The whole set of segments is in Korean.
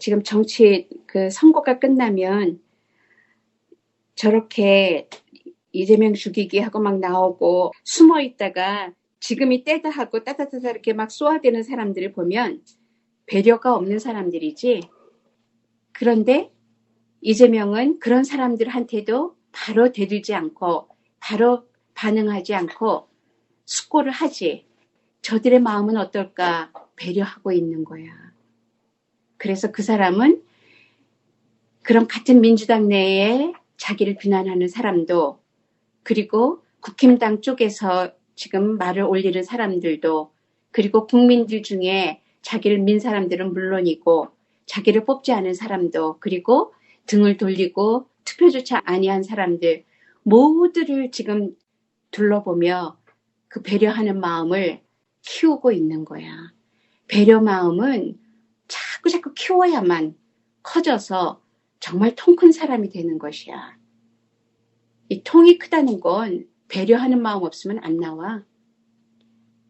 지금 정치 그 선거가 끝나면 저렇게 이재명 죽이기 하고 막 나오고 숨어 있다가 지금이 때다 하고 따다다다 이렇게 막 쏘아대는 사람들을 보면 배려가 없는 사람들이지. 그런데 이재명은 그런 사람들한테도 바로 대들지 않고 바로 반응하지 않고 숙고를 하지. 저들의 마음은 어떨까 배려하고 있는 거야. 그래서 그 사람은 그런 같은 민주당 내에 자기를 비난하는 사람도 그리고 국힘당 쪽에서 지금 말을 올리는 사람들도 그리고 국민들 중에 자기를 민 사람들은 물론이고 자기를 뽑지 않은 사람도 그리고 등을 돌리고 투표조차 아니한 사람들 모두를 지금 둘러보며 그 배려하는 마음을 키우고 있는 거야. 배려 마음은 자꾸 자꾸 키워야만 커져서 정말 통 큰 사람이 되는 것이야. 이 통이 크다는 건 배려하는 마음 없으면 안 나와.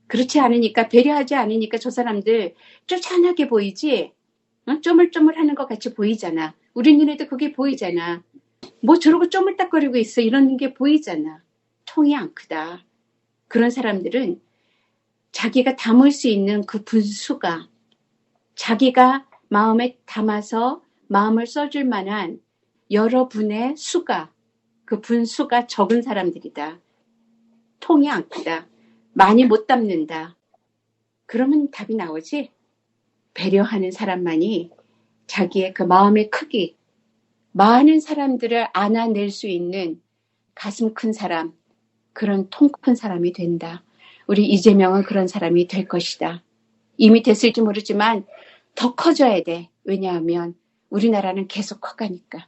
그렇지 않으니까 배려하지 않으니까 저 사람들 쪼잔하게 보이지 어? 쪼물쪼물하는 것 같이 보이잖아. 우리 눈에도 그게 보이잖아. 뭐 저러고 쪼물딱거리고 있어 이런 게 보이잖아. 통이 안 크다. 그런 사람들은 자기가 담을 수 있는 그 분수가 자기가 마음에 담아서 마음을 써줄 만한 여러분의 수가 그 분수가 적은 사람들이다. 통이 안 크다. 많이 못 담는다. 그러면 답이 나오지? 배려하는 사람만이 자기의 그 마음의 크기, 많은 사람들을 안아낼 수 있는 가슴 큰 사람, 그런 통 큰 사람이 된다. 우리 이재명은 그런 사람이 될 것이다. 이미 됐을지 모르지만 더 커져야 돼. 왜냐하면 우리나라는 계속 커가니까.